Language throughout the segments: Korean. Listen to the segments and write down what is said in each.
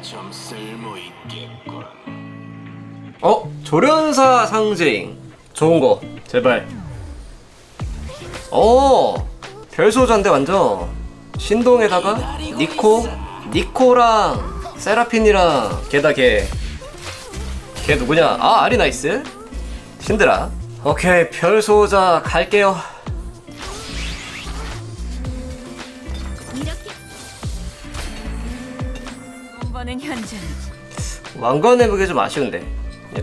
좀 쓸모 있겠군. 어? 조련사 상징 좋은 거. 제발. 어 별소자인데 완전. 신동에다가 니코 니코랑 세라핀이랑 걔다 걔 걔 누구냐? 아 아리 나이스? 신드라 오케이 별소자 갈게요 본보는 현장. 왕관 해보기 좀 아쉬운데.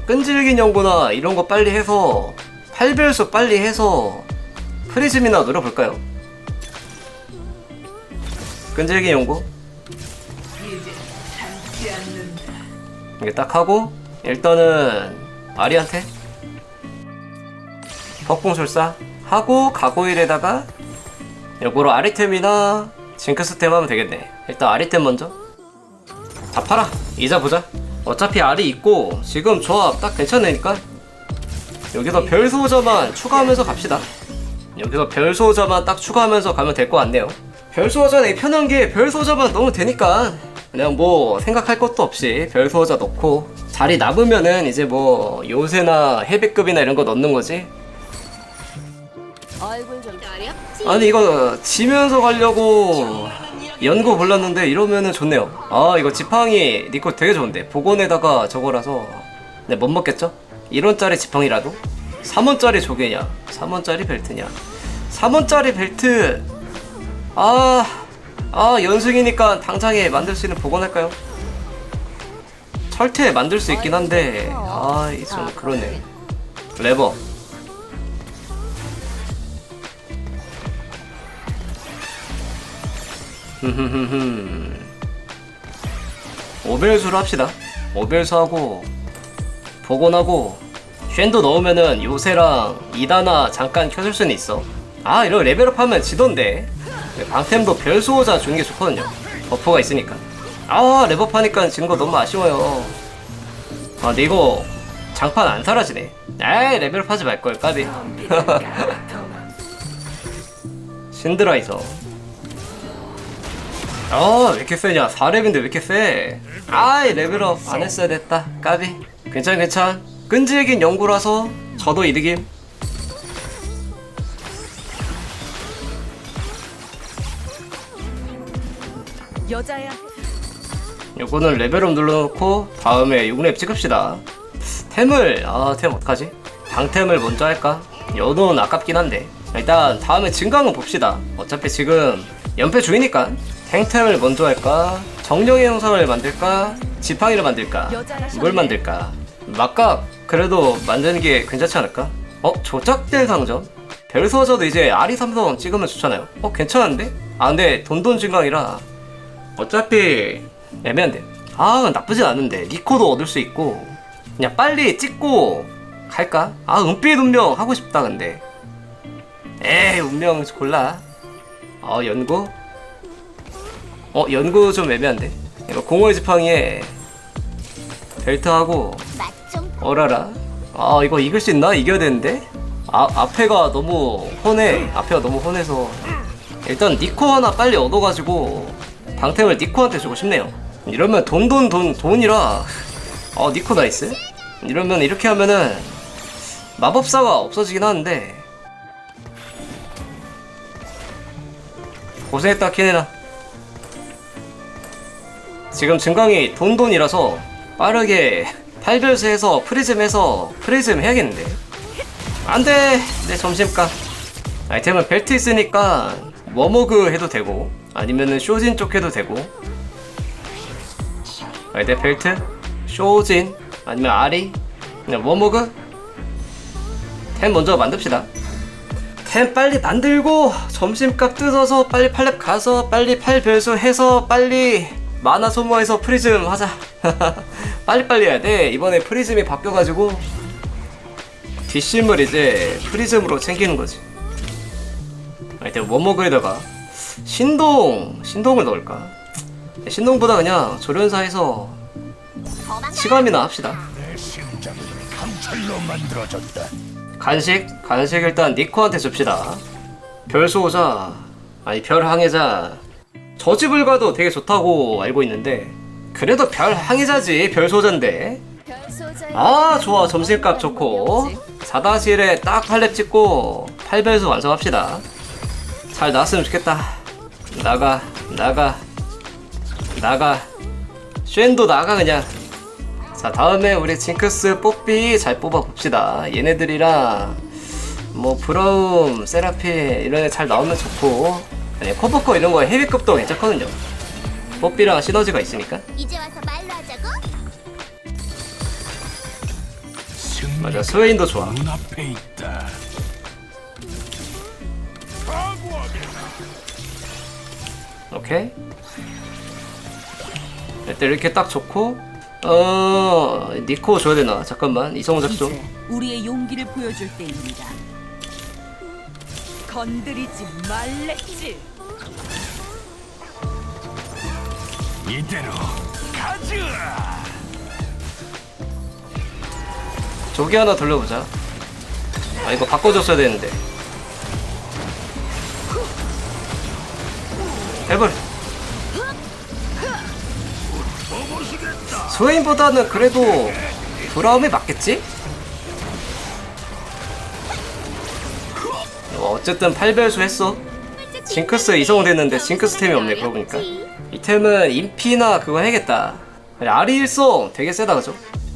끈질긴 연구나 이런 거 빨리 해서 8별수 빨리 해서 프리즘이나 노려볼까요? 끈질긴 연구? 이게 딱 하고 일단은 아리한테 폭풍술사 하고 가고일에다가 요거로 아리템이나 징크스템 하면 되겠네. 일단 아리템 먼저 다 팔아. 이자 보자. 어차피 알이 있고 지금 조합 딱 괜찮으니까. 여기서 별소자만 추가하면서 갑시다. 여기서 별소자만 딱 추가하면서 가면 될 것 같네요. 별소자는 편한 게 별소자만 넣으면 되니까 그냥 뭐 생각할 것도 없이 별소자 넣고 자리 남으면은 이제 뭐 요새나 헤비급이나 이런 거 넣는 거지. 아니 이거 지면서 가려고 연구 골랐는데 이러면은 좋네요. 아 이거 지팡이 니거 되게 좋은데. 복원에다가 저거라서. 네못 먹겠죠? 1원짜리 지팡이라도? 3원짜리 조개냐? 3원짜리 벨트냐? 3원짜리 벨트. 아, 아 연승이니까 당장에 만들 수 있는 복원할까요? 철퇴 만들 수 있긴 한데. 아이좀 그러네. 레버 오벨수로 합시다. 오벨수 하고 복원하고 쉔도 넣으면은 요새랑 이다나 잠깐 켜줄 수는 있어. 아 이런 레벨업하면 지던데. 방템도 별수호자 주는 게 좋거든요. 버프가 있으니까. 아 레벨업하니까 지는 거 너무 아쉬워요. 아 근데 이거 장판 안 사라지네. 에이 레벨업 하지 말걸 까비. 신드라이서. 아, 왜 이렇게 세냐? 4렙인데 왜 이렇게 세? 아이, 레벨업 안 했어야 됐다. 까비. 괜찮, 괜찮. 끈질긴 연구라서 저도 이득임. 여자야 요거는 레벨업 눌러놓고 다음에 6렙 찍읍시다. 템을, 아, 템 어떡하지? 방템을 먼저 할까? 연호는 아깝긴 한데. 일단 다음에 증강은 봅시다. 어차피 지금 연패 중이니까. 탱템을 먼저 할까? 정령의 영상을 만들까? 지팡이를 만들까? 뭘 만들까? 막각 그래도 만드는 게 괜찮지 않을까? 어? 조작된 상점? 별소저도 이제 아리 삼성 찍으면 좋잖아요. 어? 괜찮은데? 아 근데 돈돈 증강이라 어차피 애매한데. 아 나쁘진 않은데 니코도 얻을 수 있고 그냥 빨리 찍고 갈까? 아 은빛 운명 하고 싶다 근데. 에이 운명 골라. 어 연구? 어 연구 좀 애매한데. 이거 공허의 지팡이에 맛좀 어라라. 아 이거 이길 수 있나? 이겨야 되는데. 아 앞에가 너무 혼해. 앞에가 너무 혼해서 일단 니코 하나 빨리 얻어가지고 방템을 니코한테 주고 싶네요. 이러면 돈 돈 돈 돈 이라. 어 니코 나이스. 이러면 이렇게 하면은 마법사가 없어지긴 하는데 고생했다 키네나. 지금 증강이 돈돈이라서 빠르게 8별수 해서 프리즘 해서 프리즘 해야겠는데. 안돼! 내 점심값. 아이템은 벨트 있으니까 워머그 해도 되고 아니면은 쇼진 쪽 해도 되고. 아이템 벨트? 쇼진? 아니면 아리? 그냥 워머그? 템 먼저 만듭시다. 템 빨리 만들고 점심값 뜯어서 빨리 팔렙 가서 빨리 팔별수 해서 빨리 만화 소모해서 프리즘 하자. 빨리빨리 해야 돼. 이번에 프리즘이 바뀌어가지고 뒷심을 이제 프리즘으로 챙기는 거지. 일단 원목에다가 신동 신동을 넣을까? 신동보다 그냥 조련사에서 시감이나 합시다. 간식 간식 일단 니코한테 줍시다. 별수호자. 아니 별항해자 저 집을 가도 되게 좋다고 알고 있는데 그래도 별 항해자지 별 소자인데. 아 좋아. 점실값 좋고. 4-1에 딱 8렙 찍고 8배수 완성합시다. 잘 나왔으면 좋겠다. 나가 나가 나가. 쉔도 나가 그냥. 자 다음에 우리 징크스 뽀삐 잘 뽑아봅시다. 얘네들이랑 뭐 브라움 세라피 이런 애 잘 나오면 좋고 아니 커버커 이런 거 헤비급도 괜찮거든요 뽀삐랑 시너지가 있으니까 이제 와서 말로 하자고? 맞아 스웨인도 좋아 눈앞에 있다. 오케이 일단 이렇게 딱 좋고 어 니코 줘야 되나 잠깐만 이성작 좀 이제 우리의 용기를 보여줄 때입니다. 건드리지 말랬지. 이대로 가자. 조기 하나 돌려보자 아 이거 바꿔줬어야 되는데 해볼 스웨인보다는 그래도 브라움이 맞겠지? 어, 어쨌든 8별수 했어. 징크스 이성 됐는데 징크스 템이 없네 그러고 보니까. 이 템은 인피나 그거 해야겠다. 아리 일성 되게 세다 그죠?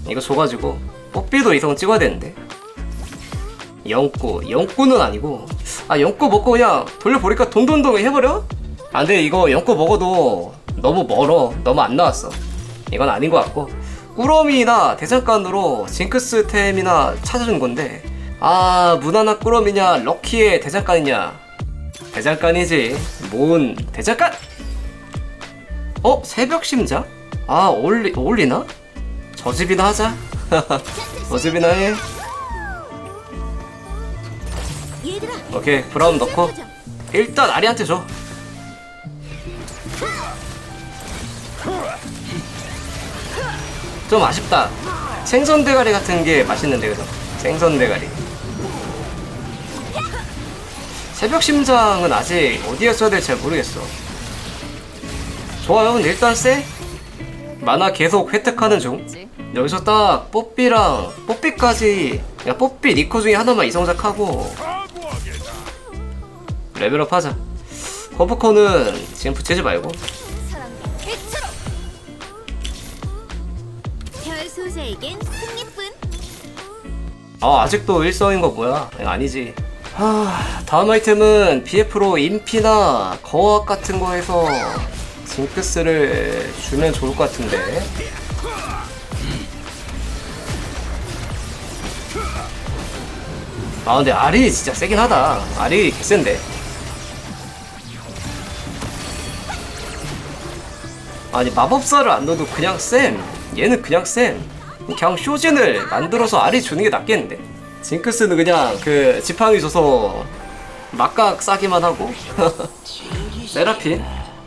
이거 줘가지고 뽀삐도 이성 찍어야 되는데. 영구 영구는 아니고. 아 영구 먹고 그냥 돌려보니까 돈돈돈 해버려? 아 근데 이거 영구 먹어도 너무 멀어. 너무 안 나왔어. 이건 아닌 것 같고. 꾸러미나 대장간으로 징크스 템이나 찾아준 건데 아 무난한 꾸러미냐? 럭키의 대장간이냐? 대장간이지. 뭔 대장간 어 새벽 심자 아 어울리 어울리나? 저 집이나 하자. 저 집이나 해. 오케이 브라운 넣고. 일단 아리한테 줘. 좀 아쉽다. 생선 대가리 같은 게 맛있는데 그죠? 생선 대가리 새벽 심장은 아직 어디에 써야 될지 잘 모르겠어. 좋아요. 일단 쎄. 만화 계속 획득하는 중. 여기서 딱 뽀삐랑 뽀삐까지 야 뽀삐 니코 중에 하나만 이성작하고 레벨업 하자. 커브코는 지금 붙이지 말고. 아 아직도 일성인 거 뭐야? 아니지 하 다음 아이템은 BF로 인피나 거학 같은 거 해서 징크스를 주면 좋을 것 같은데. 아 근데 알이 진짜 세긴 하다. 알이 개센데. 아니 마법사를 안 넣어도 그냥 쌤 얘는 그냥 쌤 그냥 쇼진을 만들어서 알이 주는 게 낫겠는데 징크스는 그냥 그 지팡이 줘서 막각 싸기만 하고. 세라핀?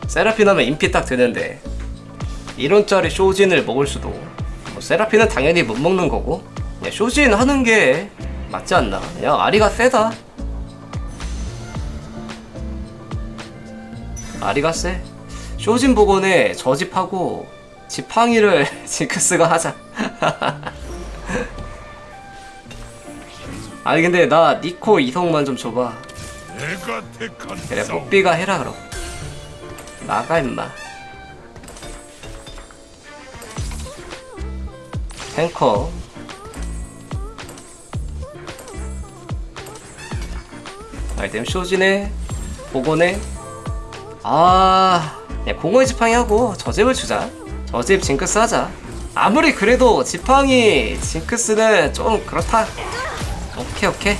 세라핀 하면 인피 딱 되는데 1원짜리 쇼진을 먹을 수도. 뭐 세라핀은 당연히 못 먹는 거고. 그냥 쇼진 하는 게 맞지 않나? 그냥 아리가 세다. 아리가 세. 쇼진 복원에 저집하고 지팡이를 징크스가 하자 아니 근데 나 니코 이성만 좀 줘봐. 그래. 뽀삐가 해라 그럼. 나가 임마. 탱커. 아이템 쇼진에 복원에 아 그냥 공허의 지팡이 하고 저집을 주자. 저집 징크스 하자. 아무리 그래도 지팡이 징크스는 좀 그렇다 오케이 오케이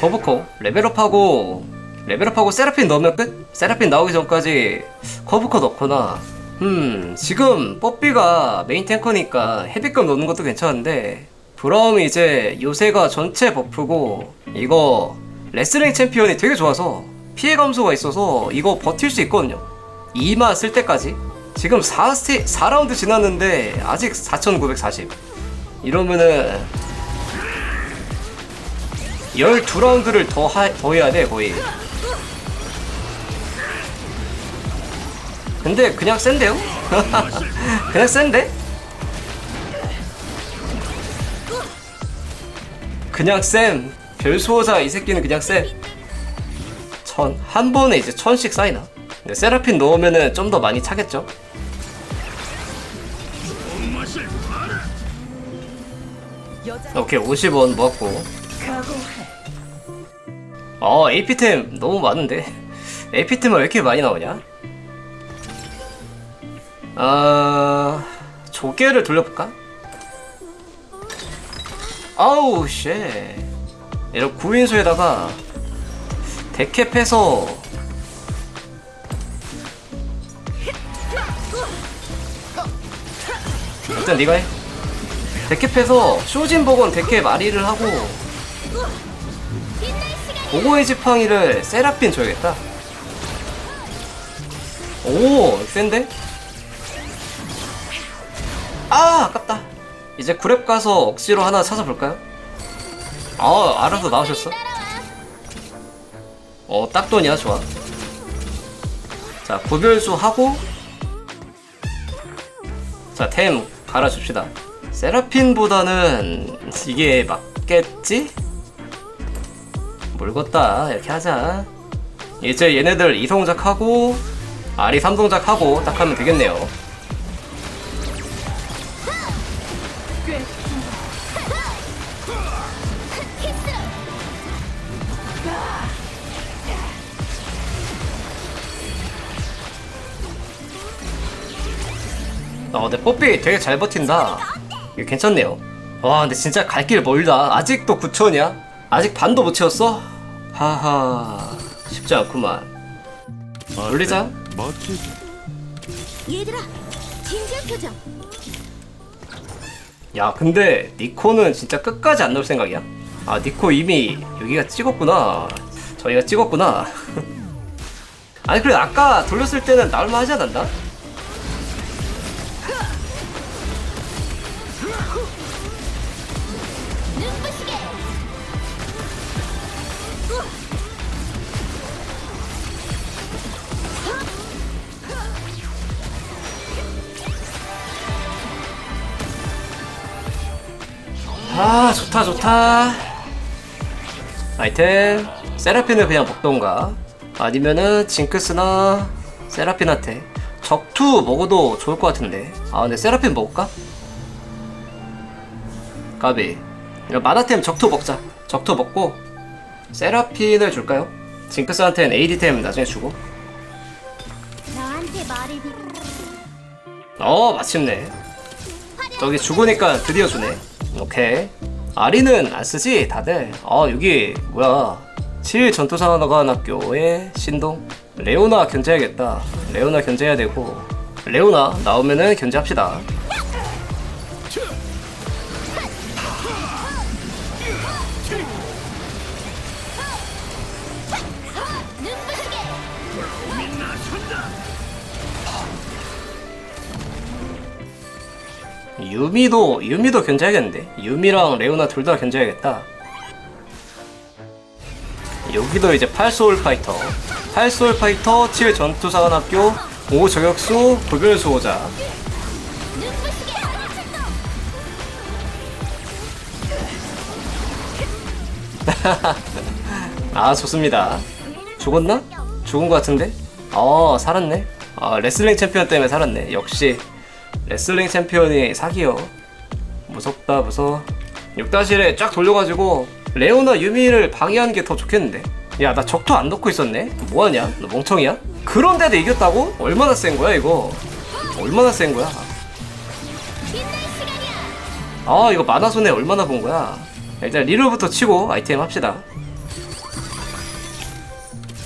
커브코 레벨업하고 레벨업하고 세라핀 넣으면 끝? 세라핀 나오기 전까지 커브코 넣거나 음 지금 뽀삐가 메인 탱커니까 헤비급 넣는 것도 괜찮은데 브라움이 이제 요새가 전체 버프고 이거 레슬링 챔피언이 되게 좋아서 피해 감소가 있어서 이거 버틸 수 있거든요. 2만 쓸 때까지. 지금 4스테 4라운드 지났는데 아직 4940 이러면은 12라운드를 더, 하, 더 해야 돼 거의 근데 그냥 센데요? 그냥 센데? 그냥 쌤 별수호자 이 새끼는 그냥 쌤천한 번에 이제 천씩 쌓이나 근데 세라핀 넣으면은 좀 더 많이 차겠죠 오케이 50원 모았고. 어 AP템 너무 많은데 AP템은 왜 이렇게 많이 나오냐 아 조개를 돌려볼까 아우 쉣 이런 구인수에다가 데캡해서 일단 네가 해 데캡해서 쇼진복은 데캡 마리를 하고 보고의 지팡이를 세라핀 줘야겠다. 오, 센데? 아, 아깝다. 이제 구랩 가서 억지로 하나 찾아볼까요? 아, 알아서 나오셨어? 어, 딱 돈이야, 좋아. 자, 구별수 하고, 자, 템 갈아줍시다. 세라핀보다는 이게 맞겠지? 물었다 이렇게 하자 이제 얘네들 2동작 하고 아리 3동작 하고 딱 하면 되겠네요 근데 뽀삐 되게 잘 버틴다 이거 괜찮네요 와 근데 진짜 갈 길 멀다 아직도 9천이야? 아직 반도 못 채웠어? 하하 쉽지 않구만 올리자 멋지지. 얘들아, 진지한 표정. 야 근데 니코는 진짜 끝까지 안 넣을 생각이야? 아 니코 이미 여기가 찍었구나 저희가 찍었구나 아니 그래 아까 돌렸을 때는 나올만 하지 않았나? 아 좋다 좋다 아이템 세라핀을 그냥 먹던가 아니면은 징크스나 세라핀한테 적투 먹어도 좋을 것 같은데 아 근데 세라핀 먹을까? 까비 이거 마나템 적투 먹자 적투 먹고 세라핀을 줄까요? 징크스한테는 AD템 나중에 주고. 어 마침내 저기 죽으니까 드디어 주네 오케이. 아리는 안 쓰지? 다들. 아 여기 뭐야? 7 전투사관학교의 신동? 레오나 견제해야겠다. 레오나 견제해야 되고. 레오나 나오면은 견제합시다 유미도 유미도 견제해야겠는데? 유미랑 레오나 둘 다 견제해야겠다. 여기도 이제 8소울 파이터. 8소울 파이터 7 전투사관 학교 5 저격수 구별 수호자. 아 좋습니다. 죽었나? 죽은 것 같은데? 어 살았네. 아 레슬링 챔피언 때문에 살았네. 역시 레슬링 챔피언이 사기요. 무섭다 무서워. 6다실에 쫙 돌려가지고 레오나 유미를 방해하는 게 더 좋겠는데. 야 나 적토 안 넣고 있었네? 뭐하냐? 너 멍청이야? 그런데도 이겼다고? 얼마나 센 거야 이거? 얼마나 센 거야. 아 이거 만화 손해 얼마나 본 거야? 일단 리로부터 치고 아이템 합시다.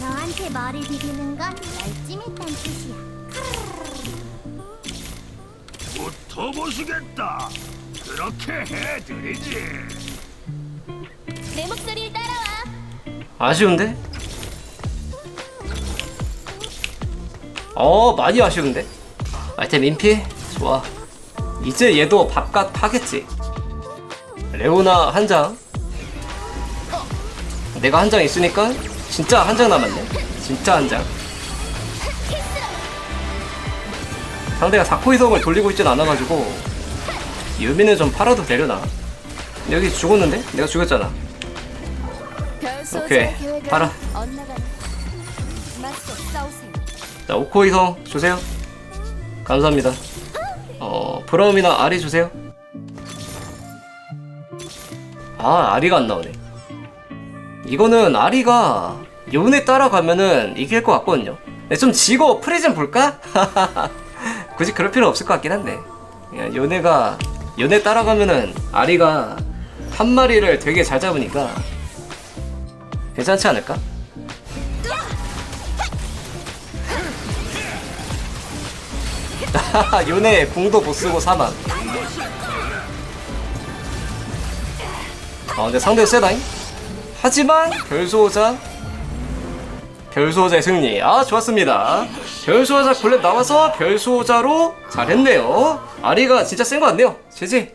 너한테 머리 비비는 건 붙어보시겠다. 그렇게 해드리지. 내 목소리를 따라와. 아쉬운데? 어 많이 아쉬운데 아이템 인피 좋아 이제 얘도 밥값 파겠지 레오나 한장 내가 한 장 있으니까 진짜 한 장 남았네 진짜 한장 상대가 사코이성을 돌리고 있진 않아가지고 유미는 좀 팔아도 되려나? 여기 죽었는데? 내가 죽였잖아. 오케이. 팔아. 자 오코이성 주세요. 감사합니다. 어 브라움이나 아리 주세요. 아 아리가 안 나오네. 이거는 아리가 요네 따라가면은 이길 것 같거든요. 좀 지고 프리즘 볼까? 굳이 그럴 필요 없을 것 같긴 한데 그냥 요네가 요네 따라가면은 아리가 한 마리를 되게 잘 잡으니까 괜찮지 않을까? 요네 궁도 못 쓰고 사망. 아 근데 상대 세다잉. 하지만 별수호자 별수호자의 승리. 아 좋았습니다. 별수호자 골렘 나와서 별수호자로 잘했네요. 아리가 진짜 센것 같네요. 제지.